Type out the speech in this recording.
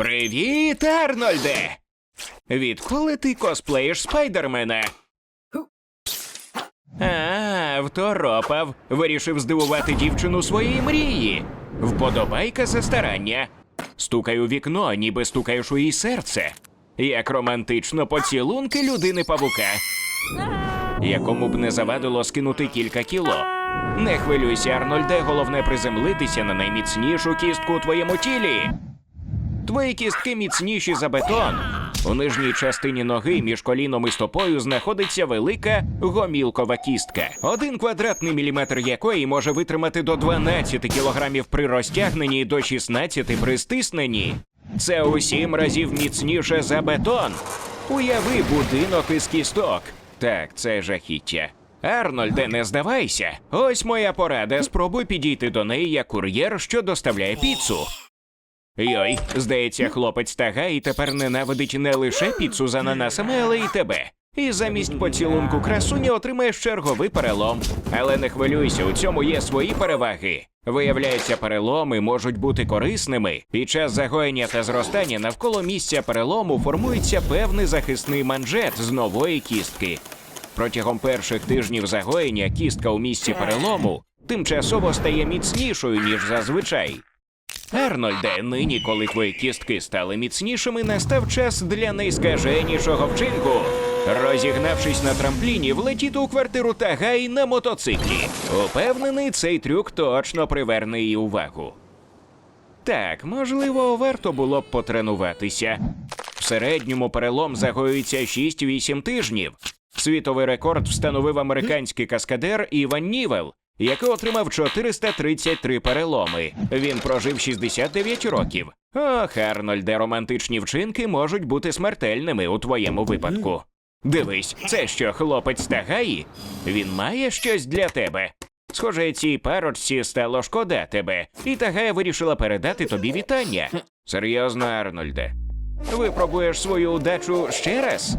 Привіт, Арнольде! Відколи ти косплеїш спайдермена? А, второпав. Вирішив здивувати дівчину своєї мрії. Вподобайка за старання. Стукай у вікно, ніби стукаєш у її серце. Як романтично поцілунки людини павука. Якому б не завадило скинути кілька кіло. Не хвилюйся, Арнольде, головне приземлитися на найміцнішу кістку у твоєму тілі. Твої кістки міцніші за бетон. У нижній частині ноги між коліном і стопою знаходиться велика гомілкова кістка, один квадратний міліметр якої може витримати до 12 кілограмів при розтягненні і до 16 при стисненні. Це у сім разів міцніше за бетон. Уяви будинок із кісток. Так, це жахіття. Арнольде, не здавайся. Ось моя порада. Спробуй підійти до неї як кур'єр, що доставляє піцу. Йой, здається, хлопець Тагай тепер ненавидить не лише піцу з ананасами, але й тебе. І замість поцілунку красуні отримаєш черговий перелом. Але не хвилюйся, у цьому є свої переваги. Виявляється, переломи можуть бути корисними. Під час загоєння та зростання навколо місця перелому формується певний захисний манжет з нової кістки. Протягом перших тижнів загоєння кістка у місці перелому тимчасово стає міцнішою, ніж зазвичай. Арнольде, нині, коли твої кістки стали міцнішими, настав час для найскаженішого вчинку. Розігнавшись на трампліні, влетіти у квартиру Тагай на мотоциклі. Упевнений, цей трюк точно приверне її увагу. Так, можливо, варто було б потренуватися. В середньому перелом загоюється 6-8 тижнів. Світовий рекорд встановив американський каскадер Іван Нівел, який отримав 433 переломи. Він прожив 69 років. Ох, Арнольде, романтичні вчинки можуть бути смертельними у твоєму випадку. Дивись, це що, хлопець Тагаї? Він має щось для тебе. Схоже, цій парочці стало шкода тебе, і Тагая вирішила передати тобі вітання. Серйозно, Арнольде. Випробуєш свою удачу ще раз?